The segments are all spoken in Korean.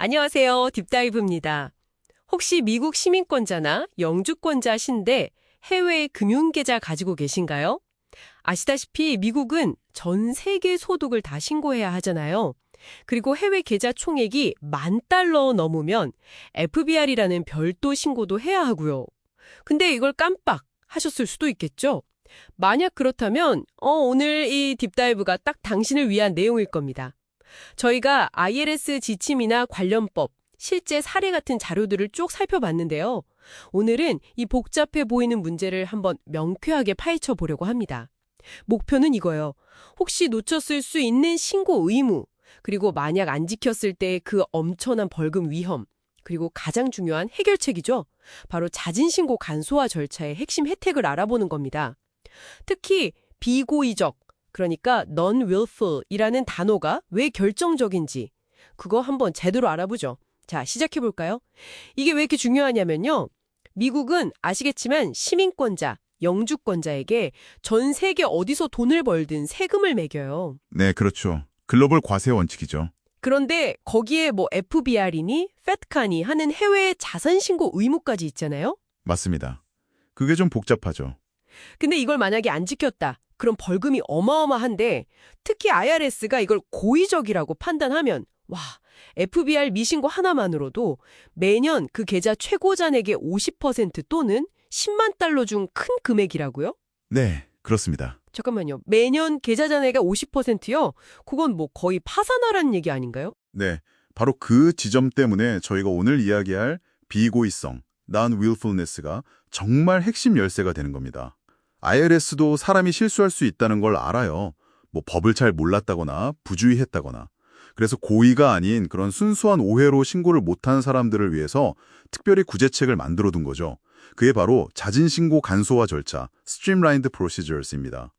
안녕하세요. 딥다이브입니다. 혹시 미국 시민권자나 영주권자신데 해외 금융계좌 가지고 계신가요? 아시다시피 미국은 전 세계 소득을 다 신고해야 하잖아요. 그리고 해외 계좌 총액이 만 달러 넘으면 FBR이라는 별도 신고도 해야 하고요. 근데 이걸 깜빡 하셨을 수도 있겠죠? 만약 그렇다면 어, 오늘 이 딥다이브가 딱 당신을 위한 내용일 겁니다. 저희가 ILS 지침이나 관련법, 실제 사례 같은 자료들을 쭉 살펴봤는데요. 오늘은 이 복잡해 보이는 문제를 한번 명쾌하게 파헤쳐 보려고 합니다. 목표는 이거예요. 혹시 놓쳤을 수 있는 신고 의무, 그리고 만약 안 지켰을 때 그 엄청난 벌금 위험, 그리고 가장 중요한 해결책이죠. 바로 자진신고 간소화 절차의 핵심 혜택을 알아보는 겁니다. 특히 비고의적, 그러니까 non-willful이라는 단어가 왜 결정적인지 그거 한번 제대로 알아보죠. 자, 시작해 볼까요? 이게 왜 이렇게 중요하냐면요. 미국은 아시겠지만 시민권자, 영주권자에게 전 세계 어디서 돈을 벌든 세금을 매겨요. 네, 그렇죠. 글로벌 과세 원칙이죠. 그런데 거기에 뭐 FBR이니 페트카니 하는 해외 자산 신고 의무까지 있잖아요. 맞습니다. 그게 좀 복잡하죠. 근데 이걸 만약에 안 지켰다. 그럼 벌금이 어마어마한데 특히 IRS가 이걸 고의적이라고 판단하면 와, FBR 미신고 하나만으로도 매년 그 계좌 최고 잔액의 50% 또는 10만 달러 중 큰 금액이라고요? 네, 그렇습니다. 잠깐만요. 매년 계좌 잔액의 50%요? 그건 뭐 거의 파산하라는 얘기 아닌가요? 네, 바로 그 지점 때문에 저희가 오늘 이야기할 비고의성, non-willfulness가 정말 핵심 열쇠가 되는 겁니다. IRS도 사람이 실수할 수 있다는 걸 알아요. 뭐 법을 잘 몰랐다거나 부주의했다거나. 그래서 고의가 아닌 그런 순수한 오해로 신고를 못한 사람들을 위해서 특별히 구제책을 만들어 둔 거죠. 그게 바로 자진신고 간소화 절차, Streamlined Procedures입니다.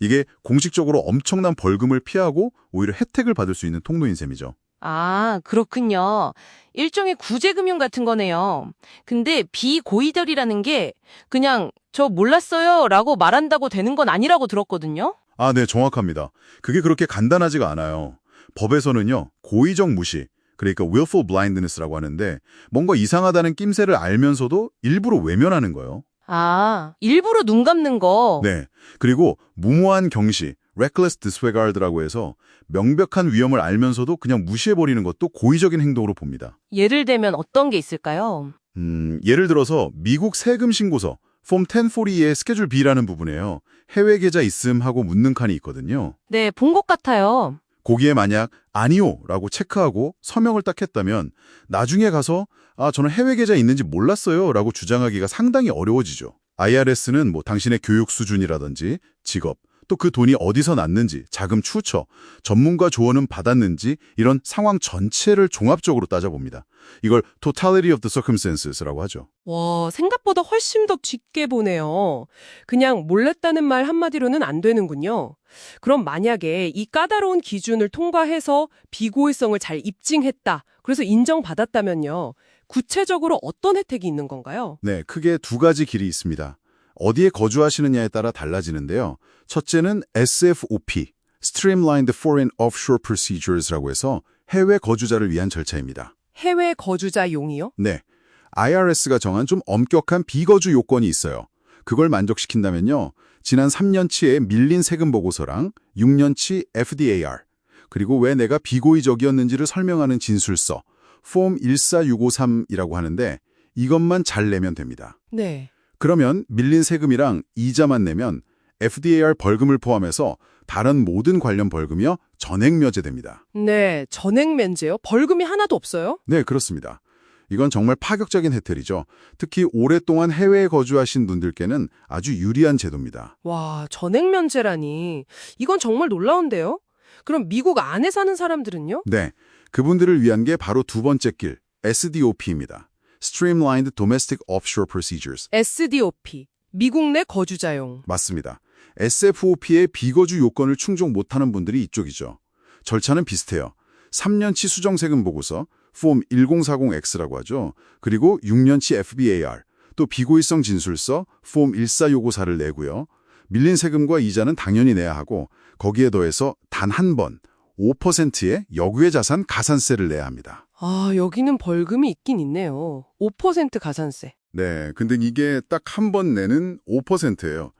이게 공식적으로 엄청난 벌금을 피하고 오히려 혜택을 받을 수 있는 통로인 셈이죠. 아, 그렇군요. 일종의 구제금융 같은 거네요. 근데 비고의들이라는 게 그냥 저 몰랐어요 라고 말한다고 되는 건 아니라고 들었거든요. 아, 네, 정확합니다. 그게 그렇게 간단하지가 않아요. 법에서는요, 고의적 무시, 그러니까 willful blindness라고 하는데 뭔가 이상하다는 낌새를 알면서도 일부러 외면하는 거예요. 아, 일부러 눈 감는 거. 네. 그리고 무모한 경시, reckless disregard라고 해서 명백한 위험을 알면서도 그냥 무시해버리는 것도 고의적인 행동으로 봅니다. 예를 들면 어떤 게 있을까요? 음, 예를 들어서 미국 세금 신고서 폼 1040의 스케줄 B라는 부분에요. 해외 계좌 있음 하고 묻는 칸이 있거든요. 네, 본 것 같아요. 거기에 만약 아니요 라고 체크하고 서명을 딱 했다면 나중에 가서 아 저는 해외 계좌 있는지 몰랐어요 라고 주장하기가 상당히 어려워지죠. IRS는 뭐 당신의 교육 수준이라든지 직업 또 그 돈이 어디서 났는지 자금 추처 전문가 조언은 받았는지 이런 상황 전체를 종합적으로 따져봅니다. 이걸 totality of the circumstances라고 하죠. 와, 생각보다 훨씬 더 깊게 보네요. 그냥 몰랐다는 말 한마디로는 안 되는군요. 그럼 만약에 이 까다로운 기준을 통과해서 비고의성을 잘 입증했다. 그래서 인정받았다면요. 구체적으로 어떤 혜택이 있는 건가요? 네, 크게 두 가지 길이 있습니다. 어디에 거주하시느냐에 따라 달라지는데요. 첫째는 SFOP, Streamlined Foreign Offshore Procedures라고 해서 해외 거주자를 위한 절차입니다. 해외 거주자용이요? 네, IRS가 정한 좀 엄격한 비거주 요건이 있어요. 그걸 만족시킨다면요. 지난 3년치의 밀린 세금 보고서랑 6년치 FDAR, 그리고 왜 내가 비고의적이었는지를 설명하는 진술서, 폼 14653이라고 하는데 이것만 잘 내면 됩니다. 네. 그러면 밀린 세금이랑 이자만 내면 FDAR 벌금을 포함해서 다른 모든 관련 벌금이요 전액 면제됩니다. 네, 전액 면제요? 벌금이 하나도 없어요? 네, 그렇습니다. 이건 정말 파격적인 혜택이죠. 특히 오랫동안 해외에 거주하신 분들께는 아주 유리한 제도입니다. 와, 전액 면제라니. 이건 정말 놀라운데요? 그럼 미국 안에 사는 사람들은요? 네, 그분들을 위한 게 바로 두 번째 길, SDOP입니다. Streamlined Domestic Offshore Procedures. SDOP, 미국 내 거주자용. 맞습니다. SFOP의 비거주 요건을 충족 못하는 분들이 이쪽이죠. 절차는 비슷해요. 3년치 수정세금 보고서, 폼 1040X라고 하죠. 그리고 6년치 FBAR, 또 비고의성 진술서, 폼 14요구사를 내고요. 밀린 세금과 이자는 당연히 내야 하고 거기에 더해서 단 한 번 5%의 역외 자산 가산세를 내야 합니다. 아, 여기는 벌금이 있긴 있네요. 5% 가산세. 네, 근데 이게 딱 한 번 내는 5%예요.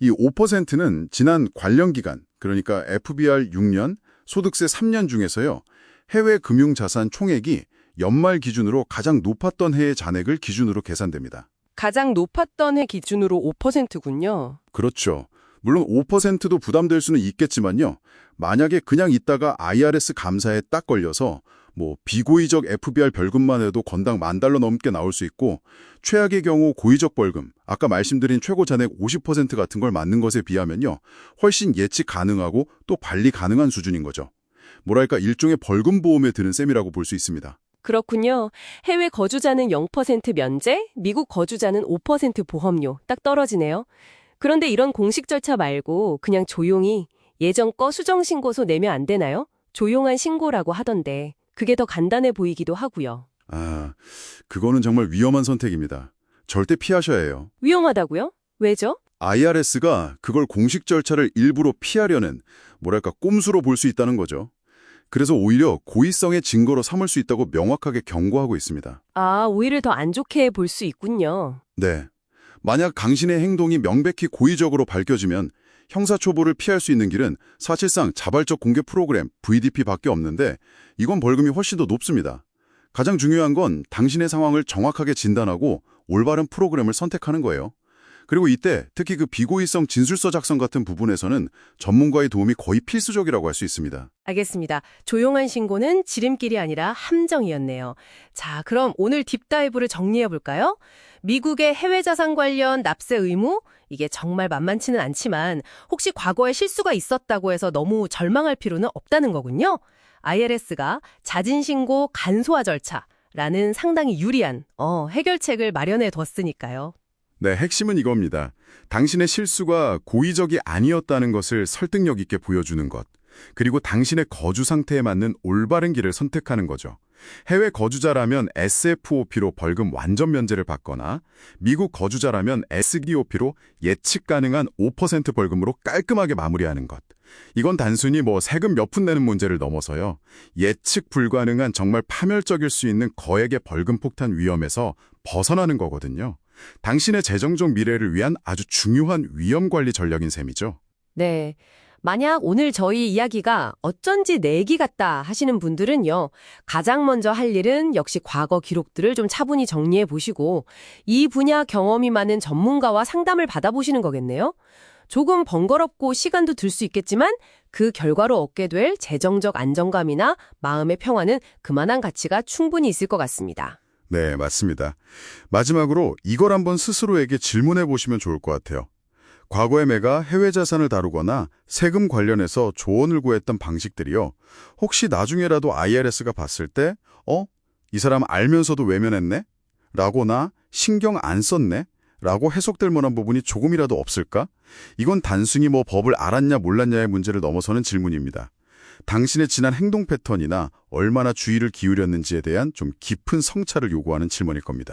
이 5%는 지난 관련 기간, 그러니까 FBR 6년, 소득세 3년 중에서요. 해외 금융 자산 총액이 연말 기준으로 가장 높았던 해의 잔액을 기준으로 계산됩니다. 가장 높았던 해 기준으로 5%군요. 그렇죠. 물론 5%도 부담될 수는 있겠지만요. 만약에 그냥 있다가 IRS 감사에 딱 걸려서 뭐 비고의적 FBR 벌금만 해도 건당 만 달러 넘게 나올 수 있고 최악의 경우 고의적 벌금, 아까 말씀드린 최고 잔액 50% 같은 걸 맞는 것에 비하면요. 훨씬 예측 가능하고 또 관리 가능한 수준인 거죠. 뭐랄까 일종의 벌금 보험에 드는 셈이라고 볼 수 있습니다. 그렇군요. 해외 거주자는 0% 면제, 미국 거주자는 5% 보험료 딱 떨어지네요. 그런데 이런 공식 절차 말고 그냥 조용히 예전 거 수정신고서 내면 안 되나요? 조용한 신고라고 하던데 그게 더 간단해 보이기도 하고요. 아, 그거는 정말 위험한 선택입니다. 절대 피하셔야 해요. 위험하다고요? 왜죠? IRS가 그걸 공식 절차를 일부러 피하려는 뭐랄까 꼼수로 볼 수 있다는 거죠. 그래서 오히려 고의성의 증거로 삼을 수 있다고 명확하게 경고하고 있습니다. 아, 오히려 더 안 좋게 볼 수 있군요. 네. 만약 당신의 행동이 명백히 고의적으로 밝혀지면 형사처벌을 피할 수 있는 길은 사실상 자발적 공개 프로그램 VDP밖에 없는데 이건 벌금이 훨씬 더 높습니다. 가장 중요한 건 당신의 상황을 정확하게 진단하고 올바른 프로그램을 선택하는 거예요. 그리고 이때 특히 그 비고의성 진술서 작성 같은 부분에서는 전문가의 도움이 거의 필수적이라고 할 수 있습니다. 알겠습니다. 조용한 신고는 지름길이 아니라 함정이었네요. 자, 그럼 오늘 딥다이브를 정리해 볼까요? 미국의 해외 자산 관련 납세 의무? 이게 정말 만만치는 않지만 혹시 과거에 실수가 있었다고 해서 너무 절망할 필요는 없다는 거군요. IRS가 자진 신고 간소화 절차 라는 상당히 유리한 어, 해결책을 마련해 뒀으니까요. 네, 핵심은 이겁니다. 당신의 실수가 고의적이 아니었다는 것을 설득력 있게 보여주는 것. 그리고 당신의 거주 상태에 맞는 올바른 길을 선택하는 거죠. 해외 거주자라면 SFOP로 벌금 완전 면제를 받거나 미국 거주자라면 SDOP로 예측 가능한 5% 벌금으로 깔끔하게 마무리하는 것. 이건 단순히 뭐 세금 몇 푼 내는 문제를 넘어서요. 예측 불가능한 정말 파멸적일 수 있는 거액의 벌금 폭탄 위험에서 벗어나는 거거든요. 당신의 재정적 미래를 위한 아주 중요한 위험 관리 전략인 셈이죠. 네. 만약 오늘 저희 이야기가 어쩐지 내기 같다 하시는 분들은요, 가장 먼저 할 일은 역시 과거 기록들을 좀 차분히 정리해 보시고, 이 분야 경험이 많은 전문가와 상담을 받아보시는 거겠네요. 조금 번거롭고 시간도 들 수 있겠지만, 그 결과로 얻게 될 재정적 안정감이나 마음의 평화는 그만한 가치가 충분히 있을 것 같습니다. 네, 맞습니다. 마지막으로 이걸 한번 스스로에게 질문해 보시면 좋을 것 같아요. 과거에 내가 해외 자산을 다루거나 세금 관련해서 조언을 구했던 방식들이요. 혹시 나중에라도 IRS가 봤을 때, 어? 이 사람 알면서도 외면했네? 라거나 신경 안 썼네? 라고 해석될 만한 부분이 조금이라도 없을까? 이건 단순히 뭐 법을 알았냐 몰랐냐의 문제를 넘어서는 질문입니다. 당신의 지난 행동 패턴이나 얼마나 주의를 기울였는지에 대한 좀 깊은 성찰을 요구하는 질문일 겁니다.